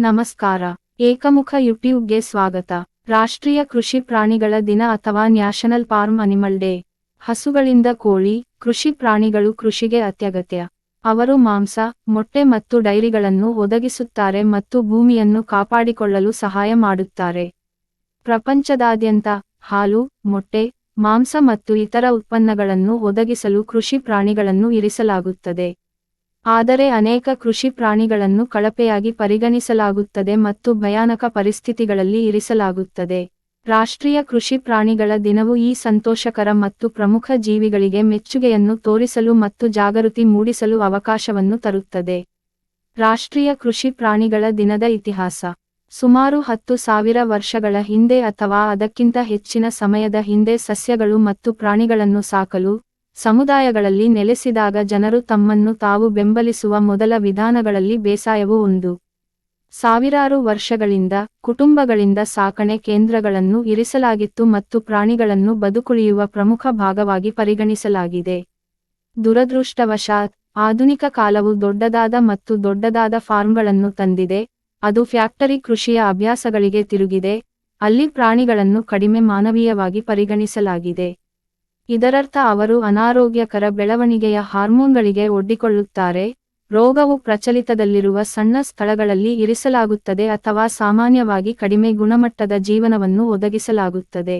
ನಮಸ್ಕಾರ. ಏಕಮುಖ ಯೂಟ್ಯೂಬ್ಗೆ ಸ್ವಾಗತ. ರಾಷ್ಟ್ರೀಯ ಕೃಷಿ ಪ್ರಾಣಿಗಳ ದಿನ ಅಥವಾ ನ್ಯಾಷನಲ್ ಫಾರ್ಮ್ ಅನಿಮಲ್ ಡೇ. ಹಸುಗಳಿಂದ ಕೋಳಿ, ಕೃಷಿ ಪ್ರಾಣಿಗಳು ಕೃಷಿಗೆ ಅತ್ಯಗತ್ಯ. ಅವರು ಮಾಂಸ, ಮೊಟ್ಟೆ ಮತ್ತು ಡೈರಿಗಳನ್ನು ಒದಗಿಸುತ್ತಾರೆ ಮತ್ತು ಭೂಮಿಯನ್ನು ಕಾಪಾಡಿಕೊಳ್ಳಲು ಸಹಾಯ ಮಾಡುತ್ತಾರೆ. ಪ್ರಪಂಚದಾದ್ಯಂತ ಹಾಲು, ಮೊಟ್ಟೆ, ಮಾಂಸ ಮತ್ತು ಇತರ ಉತ್ಪನ್ನಗಳನ್ನು ಒದಗಿಸಲು ಕೃಷಿ ಪ್ರಾಣಿಗಳನ್ನು ಇರಿಸಲಾಗುತ್ತದೆ. ಆದರೆ ಅನೇಕ ಕೃಷಿ ಪ್ರಾಣಿಗಳನ್ನು ಕಳಪೆಯಾಗಿ ಪರಿಗಣಿಸಲಾಗುತ್ತದೆ ಮತ್ತು ಭಯಾನಕ ಪರಿಸ್ಥಿತಿಗಳಲ್ಲಿ ಇರಿಸಲಾಗುತ್ತದೆ. ರಾಷ್ಟ್ರೀಯ ಕೃಷಿ ಪ್ರಾಣಿಗಳ ದಿನವು ಈ ಸಂತೋಷಕರ ಮತ್ತು ಪ್ರಮುಖ ಜೀವಿಗಳಿಗೆ ಮೆಚ್ಚುಗೆಯನ್ನು ತೋರಿಸಲು ಮತ್ತು ಜಾಗೃತಿ ಮೂಡಿಸಲು ಅವಕಾಶವನ್ನು ತರುತ್ತದೆ. ರಾಷ್ಟ್ರೀಯ ಕೃಷಿ ಪ್ರಾಣಿಗಳ ದಿನದ ಇತಿಹಾಸ. ಸುಮಾರು ಹತ್ತು ಸಾವಿರ ವರ್ಷಗಳ ಹಿಂದೆ ಅಥವಾ ಅದಕ್ಕಿಂತ ಹೆಚ್ಚಿನ ಸಮಯದ ಹಿಂದೆ ಸಸ್ಯಗಳು ಮತ್ತು ಪ್ರಾಣಿಗಳನ್ನು ಸಾಕಲು ಸಮುದಾಯಗಳಲ್ಲಿ ನೆಲೆಸಿದಾಗ ಜನರು ತಮ್ಮನ್ನು ತಾವು ಬೆಂಬಲಿಸುವ ಮೊದಲ ವಿಧಾನಗಳಲ್ಲಿ ಬೇಸಾಯವು ಒಂದು. ಸಾವಿರಾರು ವರ್ಷಗಳಿಂದ ಕುಟುಂಬಗಳಿಂದ ಸಾಕಣೆ ಕೇಂದ್ರಗಳನ್ನು ಇರಿಸಲಾಗಿತ್ತು ಮತ್ತು ಪ್ರಾಣಿಗಳನ್ನು ಬದುಕುಳಿಯುವ ಪ್ರಮುಖ ಭಾಗವಾಗಿ ಪರಿಗಣಿಸಲಾಗಿದೆ. ದುರದೃಷ್ಟವಶಾತ್, ಆಧುನಿಕ ಕಾಲವು ದೊಡ್ಡದಾದ ಮತ್ತು ದೊಡ್ಡದಾದ ಫಾರ್ಮ್ಗಳನ್ನು ತಂದಿದೆ, ಅದು ಫ್ಯಾಕ್ಟರಿ ಕೃಷಿಯ ಅಭ್ಯಾಸಗಳಿಗೆ ತಿರುಗಿದೆ, ಅಲ್ಲಿ ಪ್ರಾಣಿಗಳನ್ನು ಕಡಿಮೆ ಮಾನವೀಯವಾಗಿ ಪರಿಗಣಿಸಲಾಗಿದೆ. ಇದರರ್ಥ ಅವರು ಅನಾರೋಗ್ಯಕರ ಬೆಳವಣಿಗೆಯ ಹಾರ್ಮೋನ್ಗಳಿಗೆ ಒಡ್ಡಿಕೊಳ್ಳುತ್ತಾರೆ, ರೋಗವು ಪ್ರಚಲಿತದಲ್ಲಿರುವ ಸಣ್ಣ ಸ್ಥಳಗಳಲ್ಲಿ ಇರಿಸಲಾಗುತ್ತದೆ ಅಥವಾ ಸಾಮಾನ್ಯವಾಗಿ ಕಡಿಮೆ ಗುಣಮಟ್ಟದ ಜೀವನವನ್ನು ಒದಗಿಸಲಾಗುತ್ತದೆ.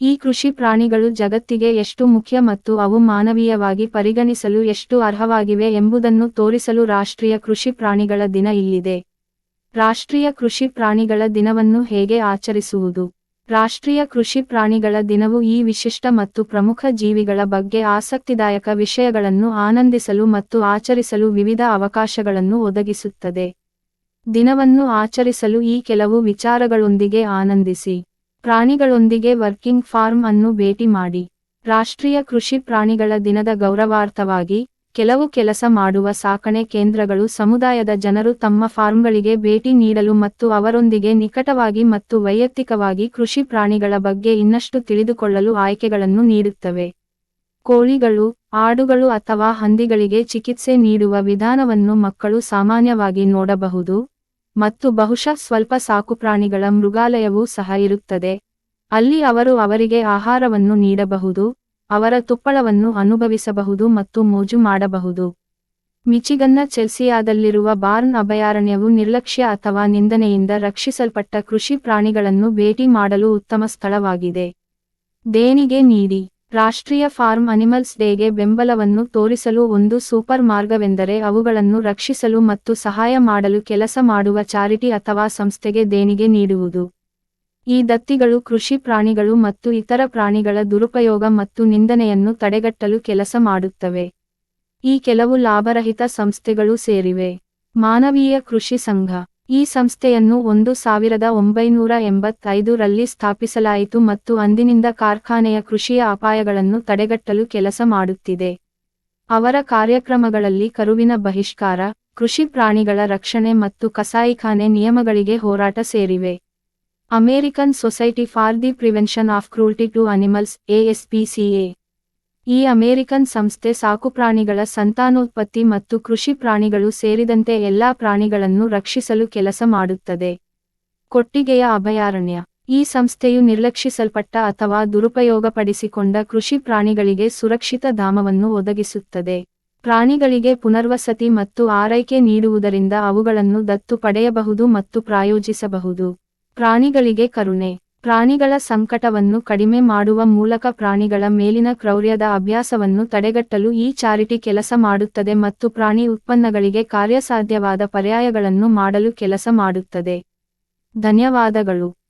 ಈ ಕೃಷಿ ಪ್ರಾಣಿಗಳು ಜಗತ್ತಿಗೆ ಎಷ್ಟು ಮುಖ್ಯ ಮತ್ತು ಅವು ಮಾನವೀಯವಾಗಿ ಪರಿಗಣಿಸಲು ಎಷ್ಟು ಅರ್ಹವಾಗಿವೆ ಎಂಬುದನ್ನು ತೋರಿಸಲು ರಾಷ್ಟ್ರೀಯ ಕೃಷಿ ಪ್ರಾಣಿಗಳ ದಿನ ಇಲ್ಲಿದೆ. ರಾಷ್ಟ್ರೀಯ ಕೃಷಿ ಪ್ರಾಣಿಗಳ ದಿನವನ್ನು ಹೇಗೆ ಆಚರಿಸುವುದು? ರಾಷ್ಟ್ರೀಯ ಕೃಷಿ ಪ್ರಾಣಿಗಳ ದಿನವು ಈ ವಿಶಿಷ್ಟ ಮತ್ತು ಪ್ರಮುಖ ಜೀವಿಗಳ ಬಗ್ಗೆ ಆಸಕ್ತಿದಾಯಕ ವಿಷಯಗಳನ್ನು ಆನಂದಿಸಲು ಮತ್ತು ಆಚರಿಸಲು ವಿವಿಧ ಅವಕಾಶಗಳನ್ನು ಒದಗಿಸುತ್ತದೆ. ದಿನವನ್ನು ಆಚರಿಸಲು ಈ ಕೆಲವು ವಿಚಾರಗಳೊಂದಿಗೆ ಆನಂದಿಸಿ. ಪ್ರಾಣಿಗಳೊಂದಿಗೆ ವರ್ಕಿಂಗ್ ಫಾರ್ಮ್ ಅನ್ನು ಭೇಟಿ ಮಾಡಿ. ರಾಷ್ಟ್ರೀಯ ಕೃಷಿ ಪ್ರಾಣಿಗಳ ದಿನದ ಗೌರವಾರ್ಥವಾಗಿ ಕೆಲವು ಕೆಲಸ ಮಾಡುವ ಸಾಕಣೆ ಕೇಂದ್ರಗಳು ಸಮುದಾಯದ ಜನರು ತಮ್ಮ ಫಾರ್ಮ್ಗಳಿಗೆ ಭೇಟಿ ನೀಡಲು ಮತ್ತು ಅವರೊಂದಿಗೆ ನಿಕಟವಾಗಿ ಮತ್ತು ವೈಯಕ್ತಿಕವಾಗಿ ಕೃಷಿ ಪ್ರಾಣಿಗಳ ಬಗ್ಗೆ ಇನ್ನಷ್ಟು ತಿಳಿದುಕೊಳ್ಳಲು ಆಯ್ಕೆಗಳನ್ನು ನೀಡುತ್ತವೆ. ಕೋಳಿಗಳು, ಆಡುಗಳು ಅಥವಾ ಹಂದಿಗಳಿಗೆ ಚಿಕಿತ್ಸೆ ನೀಡುವ ವಿಧಾನವನ್ನು ಮಕ್ಕಳು ಸಾಮಾನ್ಯವಾಗಿ ನೋಡಬಹುದು ಮತ್ತು ಬಹುಶಃ ಸ್ವಲ್ಪ ಸಾಕುಪ್ರಾಣಿಗಳ ಮೃಗಾಲಯವೂ ಸಹ ಇರುತ್ತದೆ. ಅಲ್ಲಿ ಅವರು ಅವರಿಗೆ ಆಹಾರವನ್ನು ನೀಡಬಹುದು. ಅವರ ತುಪ್ಪಳವನ್ನು ಅನುಭವಿಸಬಹುದು ಮತ್ತು ಮೋಜು ಮಾಡಬಹುದು. ಮಿಚಿಗನ್ನ ಚೆಲ್ಸಿಯಾದಲ್ಲಿರುವ ಬಾರ್ನ್ ಅಭಯಾರಣ್ಯವು ನಿರ್ಲಕ್ಷ್ಯ ಅಥವಾ ನಿಂದನೆಯಿಂದ ರಕ್ಷಿಸಲ್ಪಟ್ಟ ಕೃಷಿ ಪ್ರಾಣಿಗಳನ್ನು ಭೇಟಿ ಮಾಡಲು ಉತ್ತಮ ಸ್ಥಳವಾಗಿದೆ. ದೇಣಿಗೆ ನೀಡಿ. ರಾಷ್ಟ್ರೀಯ ಫಾರ್ಮ್ ಅನಿಮಲ್ಸ್ ಡೇಗೆ ಬೆಂಬಲವನ್ನು ತೋರಿಸಲು ಒಂದು ಸೂಪರ್ ಮಾರ್ಗವೆಂದರೆ ಅವುಗಳನ್ನು ರಕ್ಷಿಸಲು ಮತ್ತು ಸಹಾಯ ಮಾಡಲು ಕೆಲಸ ಮಾಡುವ ಚಾರಿಟಿ ಅಥವಾ ಸಂಸ್ಥೆಗೆ ದೇಣಿಗೆ ನೀಡುವುದು. ಈ ದತ್ತಿಗಳು ಕೃಷಿ ಪ್ರಾಣಿಗಳು ಮತ್ತು ಇತರ ಪ್ರಾಣಿಗಳ ದುರುಪಯೋಗ ಮತ್ತು ನಿಂದನೆಯನ್ನು ತಡೆಗಟ್ಟಲು ಕೆಲಸ ಮಾಡುತ್ತವೆ. ಈ ಕೆಲವು ಲಾಭರಹಿತ ಸಂಸ್ಥೆಗಳು ಸೇರಿವೆ. ಮಾನವೀಯ ಕೃಷಿ ಸಂಘ. ಈ ಸಂಸ್ಥೆಯನ್ನು ಒಂದು ಸಾವಿರದ ಒಂಬೈನೂರ ಎಂಬತ್ತೈದು ರಲ್ಲಿ ಸ್ಥಾಪಿಸಲಾಯಿತು ಮತ್ತು ಅಂದಿನಿಂದ ಕಾರ್ಖಾನೆಯ ಕೃಷಿಯ ಅಪಾಯಗಳನ್ನು ತಡೆಗಟ್ಟಲು ಕೆಲಸ ಮಾಡುತ್ತಿದೆ. ಅವರ ಕಾರ್ಯಕ್ರಮಗಳಲ್ಲಿ ಕರುವಿನ ಬಹಿಷ್ಕಾರ, ಕೃಷಿ ಪ್ರಾಣಿಗಳ ರಕ್ಷಣೆ ಮತ್ತು ಕಸಾಯಿಖಾನೆ ನಿಯಮಗಳಿಗೆ ಹೋರಾಟ ಸೇರಿವೆ. American society for the prevention of cruelty to animals ASPCA ಈ ಅಮೇರಿಕನ್ ಸಂಸ್ಥೆ ಸಾಕುಪ್ರಾಣಿಗಳ ಸಂತಾನೋತ್ಪತ್ತಿ ಮತ್ತು ಕೃಷಿ ಪ್ರಾಣಿಗಳು ಸೇರಿದಂತೆ ಎಲ್ಲಾ ಪ್ರಾಣಿಗಳನ್ನು ರಕ್ಷಿಸಲು ಕೆಲಸ ಮಾಡುತ್ತದೆ. ಕೊಟ್ಟಿಗೆಯ ಅಭಯಾರಣ್ಯ. ಈ ಸಂಸ್ಥೆಯು ನಿರ್ಲಕ್ಷಿಸಲ್ಪಟ್ಟ ಅಥವಾ ದುರುಪಯೋಗಪಡಿಸಿಕೊಂಡ ಕೃಷಿ ಪ್ರಾಣಿಗಳಿಗೆ ಸುರಕ್ಷಿತ ಧಾಮವನ್ನು ಒದಗಿಸುತ್ತದೆ. ಪ್ರಾಣಿಗಳಿಗೆ ಪುನರ್ವಸತಿ ಮತ್ತು ಆರೈಕೆ ನೀಡುವುದರಿಂದ ಅವುಗಳನ್ನು ದತ್ತು ಪಡೆಯಬಹುದು ಮತ್ತು ಪ್ರಾಯೋಜಿಸಬಹುದು. ಪ್ರಾಣಿಗಳಿಗೆ ಕರುಣೆ. ಪ್ರಾಣಿಗಳ ಸಂಕಟವನ್ನು ಕಡಿಮೆ ಮಾಡುವ ಮೂಲಕ ಪ್ರಾಣಿಗಳ ಮೇಲಿನ ಕ್ರೌರ್ಯದ ಅಭ್ಯಾಸವನ್ನು ತಡೆಗಟ್ಟಲು ಈ ಚಾರಿಟಿ ಕೆಲಸ ಮಾಡುತ್ತದೆ ಮತ್ತು ಪ್ರಾಣಿ ಉತ್ಪನ್ನಗಳಿಗೆ ಕಾರ್ಯಸಾಧ್ಯವಾದ ಪರ್ಯಾಯಗಳನ್ನು ಮಾಡಲು ಕೆಲಸ ಮಾಡುತ್ತದೆ. ಧನ್ಯವಾದಗಳು.